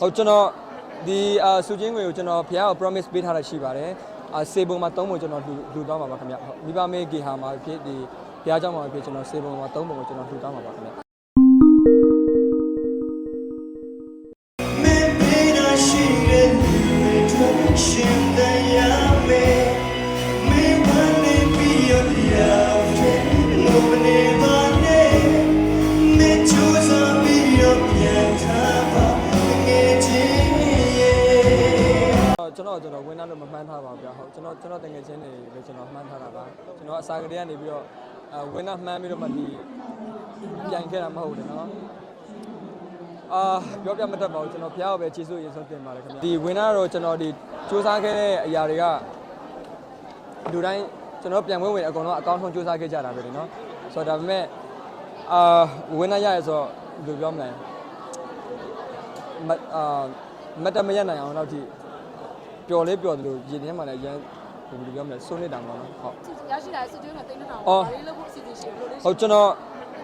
ဟုတ်ကျွန်တော်ဒီအာဆူချင်းငွေကိုကျွန်တော်ဖခင်က promise ပေးထားတာရှိပါတယ်အာစေဘုံမှာ၃ပုံကျွန်တော်လှူလှူသွားမှာပါခင်ဗျဟုတ်မိဘမေဂေဟာမှာဖြစ်ဒီဖခင်เจ้าမှာဖြစ်ကျွန်တော်စေဘုံမှာ၃ပုံကိုကျွန်တော်လှူသွားမှာပါခင်ဗျ ကျွန်တော်ကျွန်တော်ဝင်းနာလို့မမှန်းထားပါဘူးဗျဟုတ်ကျွန်တော်ကျွန်တော်တကယ်ချင်းနေပဲကျွန်တော်မှန်းထားတာပါကျွန်တော်အစာကလေးကနေပြီးတော့အဝင်းနာမှန်းပြီးတော့မှဒီပြန်ခဲ့တာမဟုတ်ဘူးနော်အာပြောပြမတတ်ပါဘူးကျွန်တော်ဖះကိုပဲကျေးဇူးအရင်ဆုံးတင်ပါတယ်ခင်ဗျဒီဝင်းနာတော့ကျွန်တော်ဒီစူးစမ်းခဲ့တဲ့အရာတွေကလူတိုင်းကျွန်တော်ပြန်ဝင်ဝင်အကုန်လုံးအကောင့်ဆုံးစူးစမ်းခဲ့ကြတာပဲလေနော်ဆိုတော့ဒါပေမဲ့အာဝင်းနာရရဆိုတော့ဘယ်လိုပြောမလဲမအာမတ်တမရနိုင်အောင်တော့ဒီ ပျော်လဲပျော်တယ်လို့ရင်ထဲမှာလည်းအရင်ဘယ်လိုပြောမလဲစွန့်နစ်တာပေါ့နော်ဟုတ်ရရှိလာတဲ့စုချင်းကတိတ်နှစ်ထောင်ဘာလေးလုပ်ဖို့အစီအစဉ်ရှိဘယ်လိုလဲဟုတ်ကျွန်တော်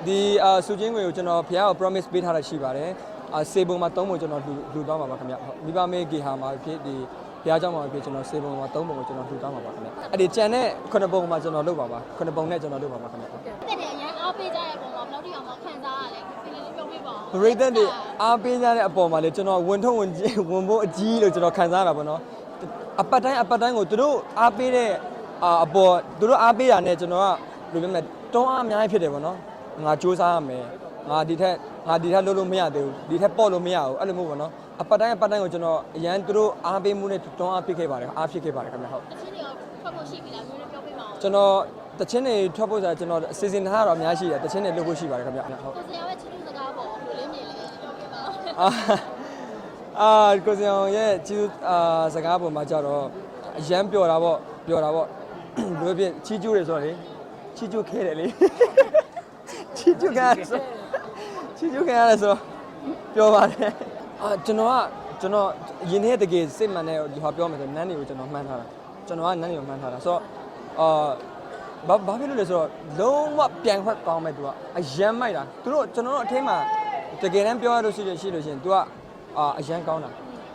ဒီအာစုချင်းငွေကိုကျွန်တော်ဖခင်က promise ပေးထားတာရှိပါတယ်အာစေပုံမှာ၃ပုံကျွန်တော်လှူလှူသွားမှာပါခင်ဗျဟုတ်မိဘမေဂေဟာမှာဖြစ်ဒီဘုရားကျောင်းမှာဖြစ်ကျွန်တော်စေပုံမှာ၃ပုံကိုကျွန်တော်လှူသွားမှာပါခင်ဗျအဲ့ဒီကြံတဲ့9ပုံမှာကျွန်တော်လုပ်ပါပါ9ပုံနဲ့ကျွန်တော်လုပ်ပါပါခင်ဗျဟုတ်ကဲ့တက်တယ်အရင်အားပေးကြရတဲ့ပုံမှာဘယ်လောက်ထိအောင်မှခံစားရလဲဒီလေးလေးပြောပြပါဦးပရိသတ်တွေအားပေးကြတဲ့အပေါ်မှာလေကျွန်တော်ဝင်ထုံဝင်ဝင်ဖို့အကြီးလို့ကျွန်တော်ခံစားရတာပေါ့နော် အပတ်တိုင်းအပတ်တိုင်းကိုသူတို့အားပေးတဲ့အာအပေါ်သူတို့အားပေးတာနဲ့ကျွန်တော်ကဘယ်လိုပြောမလဲတွန်းအားအများကြီးဖြစ်တယ်ပေါ့နော်ငါစူးစမ်းရမယ်ငါဒီထက်ငါဒီထက်လုပ်လို့မရသေးဘူးဒီထက်ပေါ့လို့မရဘူးအဲ့လိုမျိုးပေါ့နော်အပတ်တိုင်းအပတ်တိုင်းကိုကျွန်တော်အရန်သူတို့အားပေးမှုနဲ့တွန်းအားဖြစ်ခဲ့ပါတယ်အားဖြစ်ခဲ့ပါတယ်ခင်ဗျဟုတ်အချင်းတွေရောဖတ်ဖို့ရှိပြီလားမျိုးလေးပြောပြပါဦးကျွန်တော်တချင်းတွေထွက်ဖို့ဆိုတာကျွန်တော်အစီအစဉ်ထားတာတော့အများကြီးရှိတယ်တချင်းတွေလုပ်ဖို့ရှိပါတယ်ခင်ဗျဟုတ်ကိုစရာရဲ့ချစ်သူစကားပေါ့ဘယ်လိုလေးမြင်လဲပြောပြပါဦး အာအာကိုစင်အောင်ရဲ့ချီးအာစကားပေါ်မှာကြတော့အရန်ပျော်တာပေါ့ပျော်တာပေါ့ဘယ်လိုဖြစ်ချီးကျူးတယ်ဆိုတော့လေချီးကျူးခဲတယ်လေချီးကျူးခဲတယ်ဆိုချီးကျူးခဲရတယ်ဆိုပျော်ပါတယ်အာကျွန်တော်ကကျွန်တော်ယင်းနေတဲ့တကယ်စိတ်မှန်တဲ့ဒီဟာပြောမယ်ဆိုနန်းတွေကိုကျွန်တော်မှန်းထားတာကျွန်တော်ကနန်းတွေကိုမှန်းထားတာဆိုတော့အာဘာဘာဖြစ်လို့လဲဆိုတော့လုံးဝပြန်ခွက်ကောင်းမဲ့သူကအရန်မိုက်တာသူတို့ကျွန်တော်တို့အထင်းမှာတကယ်တမ်းပြောရလို့ရှိလို့ရှိလို့ရှိရင် तू က အာအရန်ကောင်းတာ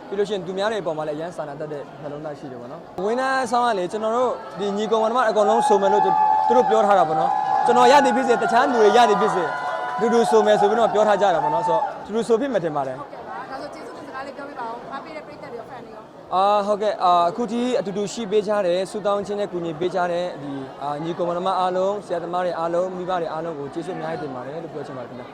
ပြီးလို့ရှိရင်သူများတွေအပေါ်မှာလည်းအရန်စာနာတတ်တဲ့နှလုံးသားရှိတယ်ပေါ့နော်ဝင်းသားဆောင်းကလေကျွန်တော်တို့ဒီညီကောင်ဝန်မအကုန်လုံးစုံမယ်လို့သူတို့ပြောထားတာပေါ့နော်ကျွန်တော်ရသည်ဖြစ်စေတခြားလူတွေရသည်ဖြစ်စေလူလူစုံမယ်ဆိုပြီးတော့ပြောထားကြတာပေါ့နော်ဆိုတော့လူလူဆိုဖြစ်မှတင်ပါတယ်ဟုတ်ကဲ့ပါဒါဆိုကျေးဇူးတင်စကားလေးပြောပြပါဦးအားပေးတဲ့ပရိသတ်တွေရော fan တွေရောအာဟုတ်ကဲ့အာအခုဒီအတူတူရှိပေးကြတယ်ဆူတောင်းချင်းနဲ့ကူညီပေးကြတဲ့ဒီအာညီကောင်မအားလုံးဆရာသမားတွေအားလုံးမိဘတွေအားလုံးကိုကျေးဇူးအများကြီးတင်ပါတယ်လို့ပြောချင်ပါတယ်ခင်ဗျာ